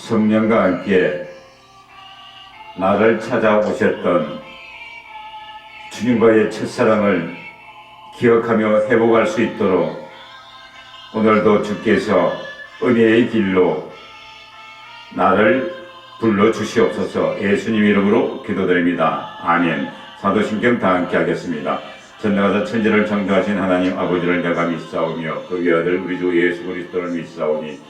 성령과 함께 나를 찾아오셨던 주님과의 첫사랑을 기억하며 회복할 수 있도록 오늘도 주께서 은혜의 길로 나를 불러 주시옵소서 예수님 이름으로 기도드립니다. 아멘. 사도신경 다 함께 하겠습니다. 전능하사 천지를 창조하신 하나님 아버지를 내가 믿사오며 그 외아들 우리 주 예수 그리스도를 믿사오니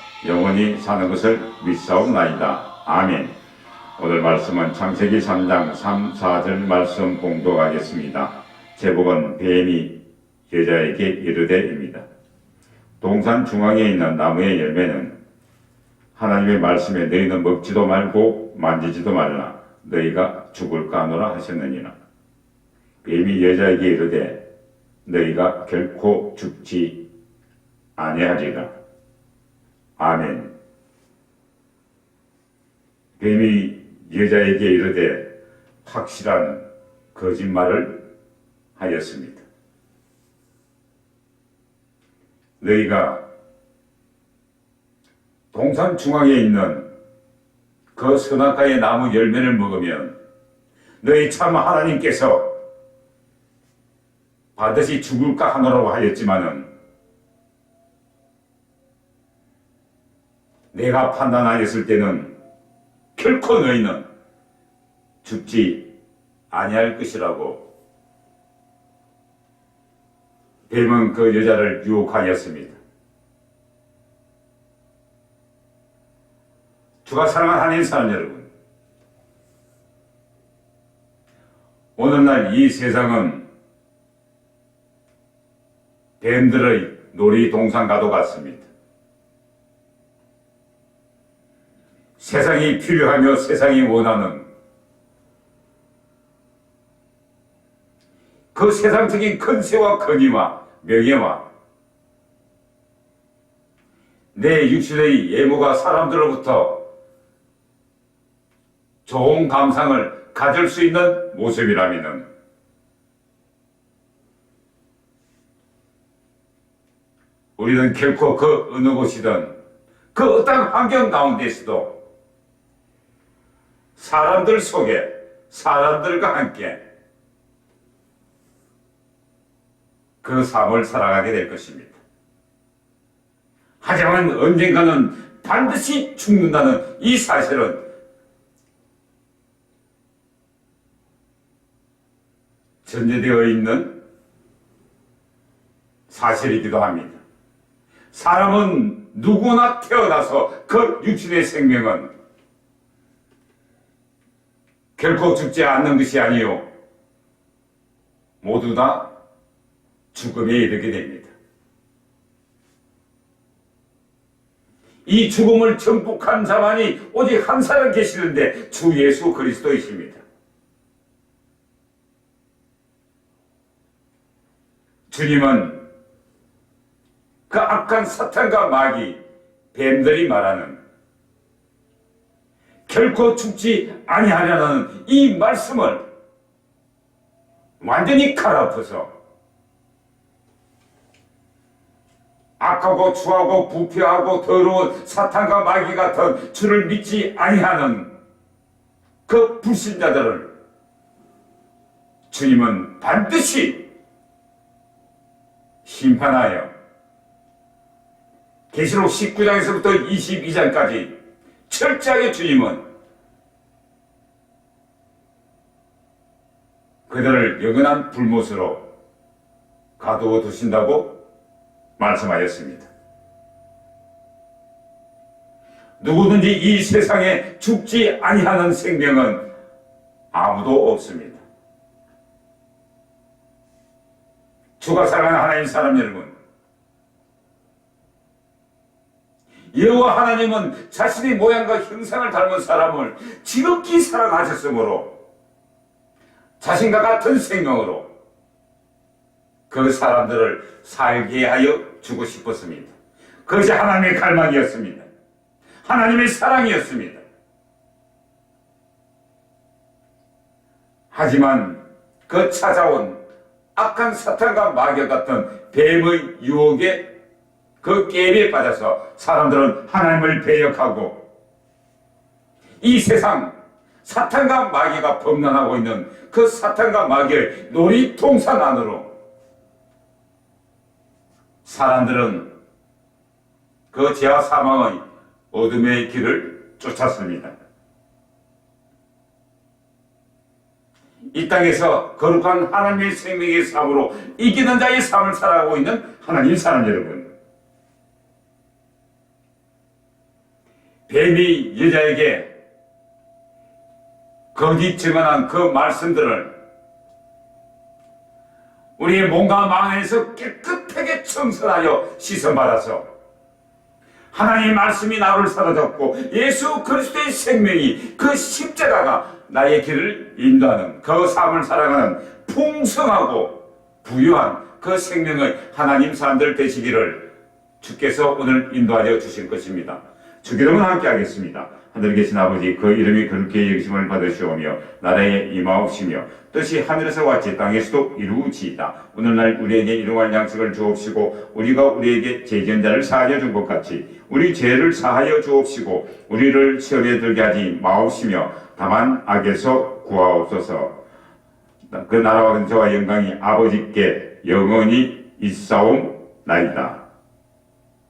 영원히 사는 것을 믿사옵나이다. 아멘. 오늘 말씀은 창세기 3장 3, 4절 말씀 공독하겠습니다. 제목은 뱀이 여자에게 이르되입니다. 동산 중앙에 있는 나무의 열매는 하나님의 말씀에 너희는 먹지도 말고 만지지도 말라. 너희가 죽을까 하노라 하셨느니라. 뱀이 여자에게 이르되 너희가 결코 죽지 아니하리라. 아멘. 뱀이 여자에게 이르되 확실한 거짓말을 하였습니다. 너희가 동산 중앙에 있는 그 선악과의 나무 열매를 먹으면 너희 참 하나님께서 반드시 죽을까 하노라고 하였지만은 내가 판단하였을 때는 결코 너희는 죽지 아니할 것이라고 뱀은 그 여자를 유혹하였습니다. 주가 사랑하는 하나님 사람 여러분 오늘날 이 세상은 뱀들의 놀이동산과도 같습니다. 세상이 필요하며 세상이 원하는 그 세상적인 근세와 권위와 명예와 내 육신의 예모가 사람들로부터 좋은 감상을 가질 수 있는 모습이라면 우리는 결코 그 어느 곳이든 그 어떤 환경 가운데서도 사람들 속에 사람들과 함께 그 삶을 살아가게 될 것입니다. 하지만 언젠가는 반드시 죽는다는 이 사실은 전제되어 있는 사실이기도 합니다. 사람은 누구나 태어나서 그 육신의 생명은 결코 죽지 않는 것이 아니요 모두 다 죽음에 이르게 됩니다. 이 죽음을 정복한 자만이 오직 한 사람 계시는데 주 예수 그리스도이십니다. 주님은 그 악한 사탄과 마귀, 뱀들이 말하는 결코 죽지 아니하려는 이 말씀을 완전히 갈아엎어서 악하고 추하고 부패하고 더러운 사탄과 마귀 같은 주를 믿지 아니하는 그 불신자들을 주님은 반드시 심판하여 계시록 19장에서부터 22장까지 철저하게 주님은 그들을 영원한 불못으로 가두어 두신다고 말씀하였습니다. 누구든지 이 세상에 죽지 아니하는 생명은 아무도 없습니다. 주가 사랑하는 하나님 사람 여러분, 여호와 하나님은 자신의 모양과 형상을 닮은 사람을 지극히 사랑하셨으므로 자신과 같은 생명으로 그 사람들을 살게 하여 주고 싶었습니다. 그것이 하나님의 갈망이었습니다. 하나님의 사랑이었습니다. 하지만 그 찾아온 악한 사탄과 마귀 같은 뱀의 유혹에 그 게임에 빠져서 사람들은 하나님을 배역하고 이 세상 사탄과 마귀가 범람하고 있는 그 사탄과 마귀의 놀이동산 안으로 사람들은 그 죄와 사망의 어둠의 길을 쫓았습니다. 이 땅에서 거룩한 하나님의 생명의 삶으로 이기는 자의 삶을 살아가고 있는 하나님 사람 여러분. 뱀이 여자에게 거짓 증언한 그 말씀들을 우리의 몸과 마음 안에서 깨끗하게 청산하여 씻어받아서 하나님의 말씀이 나를 사라졌고 예수 그리스도의 생명이 그 십자가가 나의 길을 인도하는 그 삶을 살아가는 풍성하고 부유한 그 생명의 하나님 사람들 되시기를 주께서 오늘 인도하여 주실 것입니다. 주기도문 함께 하겠습니다. 하늘에 계신 아버지 그 이름이 그렇게 여기심을 받으시오며 나라에 임하옵시며 뜻이 하늘에서 같이 땅에서도 이루어지이다. 오늘날 우리에게 일용할 양식을 주옵시고 우리가 우리에게 죄지은 자를 사하여 준 것 같이 우리 죄를 사하여 주옵시고 우리를 시험에 들게 하지 마옵시며 다만 악에서 구하옵소서. 그 나라와 근처와 영광이 아버지께 영원히 있사옵나이다.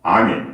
아멘.